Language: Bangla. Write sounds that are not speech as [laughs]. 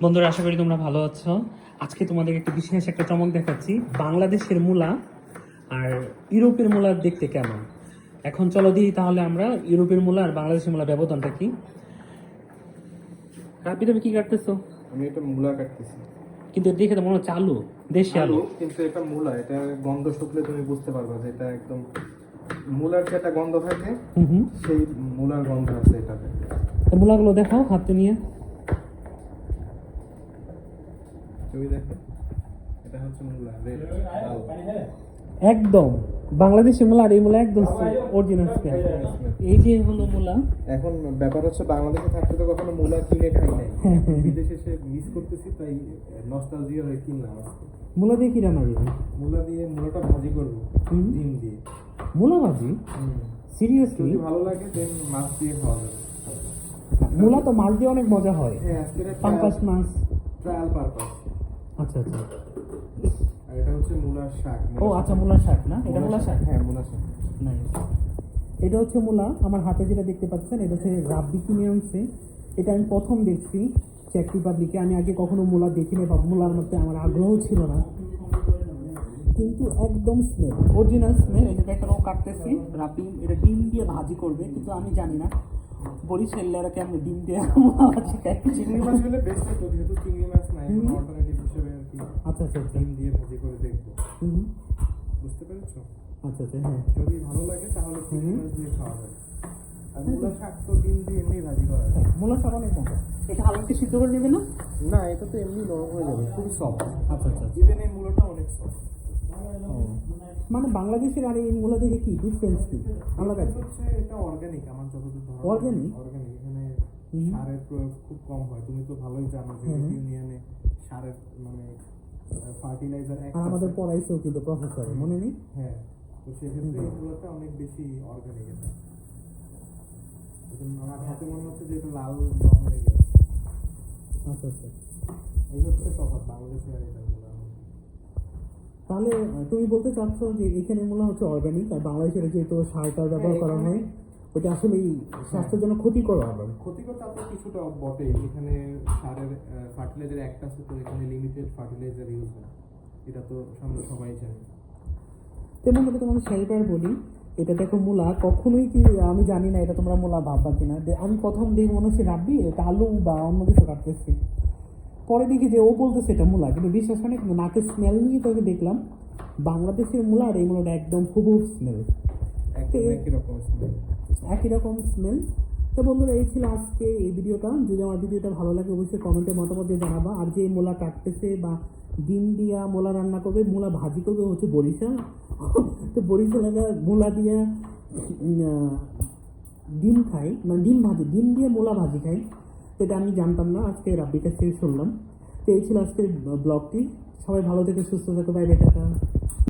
বন্ধুরা আশা করি তোমরা ভালো আছো। আজকে তোমাদের একটা বিশেষ একটা চমক দেখাচ্ছি। বাংলাদেশের মূলা আর ইউরোপের মূলা দেখতে কেমন? এখন চলো দিই তাহলে আমরা ইউরোপের মূলা আর বাংলাদেশের মূলা ব্যবধানটা কি? রাপি তুমি কি কাটতেছো? আমি এটা মূলা কাটতেছি। কিন্তু দেখে তো মনে হচ্ছে আলু দেশি আলু। কিন্তু এটা মূলা এটা গন্ধ শুকলে তুমি বুঝতে পারবে যে এটা একদম মূলার যে একটা গন্ধ থাকে হুম হুম। সেই মূলার গন্ধ আছে এটাতে। তো মূলাগুলো দেখাও হাতে নিয়ে। তুমি দেখো। এটা হচ্ছে মূলা রেড একদম। বাংলাদেশের মূলা আর এই মূলা একদম অরিজিনাল এই যে হলো মূলা। এখন ব্যাপার হচ্ছে বাংলাদেশে থাকতে তো কখনো মূলা কিনে খাই নাই। [laughs] বিদেশে এসে মিস করতেছি তাই নস্টালজিয়া হয়ে কিনলাম। মূলা দিয়ে কি রান্না করবে? মূলা দিয়ে মূলাটা ভাজি করব। ডিম দিয়ে। মূলা ভাজি? সিরিয়াসলি যদি ভালো লাগে দেন মাছ দিয়ে খাওয়া যাবে। মূলা তো মাছ দিয়ে অনেক মজা হয়। হ্যাঁ আজকে পাঙ্কাশ মাছ। ট্রায়াল পারপাস আচ্ছা আচ্ছা। আর এটা হচ্ছে মূলার শাক ও আচ্ছা মূলা শাক না? এটা মূলা শাক হ্যাঁ মূলা শাক। নাই এটা হচ্ছে মূলা। আমার হাতে যেটা দেখতে পাচ্ছেন এটা হচ্ছে রাব্বি কিনে আনছে। এটা আমি প্রথম দেখছি চেক রিপাবলিকে আমি আগে কখনো মূলা দেখিনি বা মূলার মধ্যে আমার আগ্রহ ছিল না। কিন্তু একদম স্মেল অরিজিনাল স্মেল এটা দেখেন ও কাটতেছি রাব্বি। এটা ডিম দিয়ে ভাজি করবে কিন্তু আমি জানি না। বরিশালেরা কেমন ডিম দিয়ে মূলা চিংড়ি মাছ হলে বেস্ট হতো যেহেতু চিংড়ি মাছ নাই অল্টারনেটিভ হিসেবে আচ্ছা আচ্ছা আচ্ছা। ডিম দিয়ে ভাজি করে দেখব। বুঝতে পেরেছ? আচ্ছা আচ্ছা হ্যাঁ। যদি ভালো লাগে তাহলে চিংড়ি দিয়ে খাওয়া যায় আর মূলা শাক তো ডিম দিয়ে এমনি ভাজি করা যায়। মূলা শাক অনেক মজা। এটা হালকা সিদ্ধ করে নেবে না? না এটা তো এমনি নরম হয়ে যাবে। খুবই সফট আচ্ছা আচ্ছা ইভেন এই মূলাটা অনেক সফট মানে বাংলাদেশের আর এই মূলা দেখে কি? ডিফারেন্স কি? আলাদা এটা অর্গানিক আমার যতদূর অর্গানিক। সারের প্রয়োগ খুব কম হয়। তুমি তো ভালোই জানো যে ইউনিয়নে সারের মানে ফার্টিলাইজার আর আমাদের পড়াইছেও কিন্তু প্রফেসর মনে নেই? হ্যাঁ। তো সেক্ষেত্রে এগুলোতে অনেক বেশি অর্গানিক এটা আমার হাতে মনে হচ্ছে যে এটা লাল রং লেগে আচ্ছা আচ্ছা। এই হচ্ছে তফাৎ বাংলাদেশে আর এটা তাহলে তুমি বলতে চাচ্ছ যে এখানে মূলা হচ্ছে অর্গানিক আর বাংলাদেশের যেহেতু সার টার ব্যবহার করা হয় ওটা আসলে স্বাস্থ্যের জন্য ক্ষতিকর আবার ক্ষতিকর তা তো কিছুটা বটে। এখানে সারের ফার্টিলাইজার একটা তো এখানে লিমিটেড ফার্টিলাইজার ইউজ হয়। এটা তো সামনে সবাই জানে। তেমন করে তোমাকে সেইবার বলি এটা দেখো মূলা কখনোই কি আমি জানি না এটা তোমরা মূলা ভাববা কিনা। আমি প্রথম দেখি মনে হচ্ছে রাব্বি এটা আলু বা অন্য কিছু কাটতেছি। পরে দেখি যে ও বলতেছে এটা মূলা কিন্তু বিশ্বাস হয় না কিন্তু নাকের স্মেল নিয়ে তোকে দেখলাম বাংলাদেশের মূলা আর এই মূলাটা একদম খুব স্মেল একদম একই রকম smell। একই রকম স্মেল তো বন্ধুরা, এই ছিল আজকে এই ভিডিওটা। যদি আমার ভিডিওটা ভালো লাগে, অবশ্যই কমেন্টে মতামত দিয়ে জানাবা। আর যে মূলা কাটতেছে বা ডিম দিয়া মূলা রান্না করবে, মূলা ভাজি করবে, হচ্ছে বরিশাল। [laughs] তো বরিশালেরা মূলা দিয়া ডিম খাই। মানে ডিম ভাজি, ডিম দিয়ে মূলা ভাজি খাই। এটা আমি জানতাম না, আজকে রাব্বির কাছ থেকে শুনলাম তো এই ছিল আজকের ব্লগটি। সবাই ভালো থেকে, সুস্থ থাকো বাইরে টাকা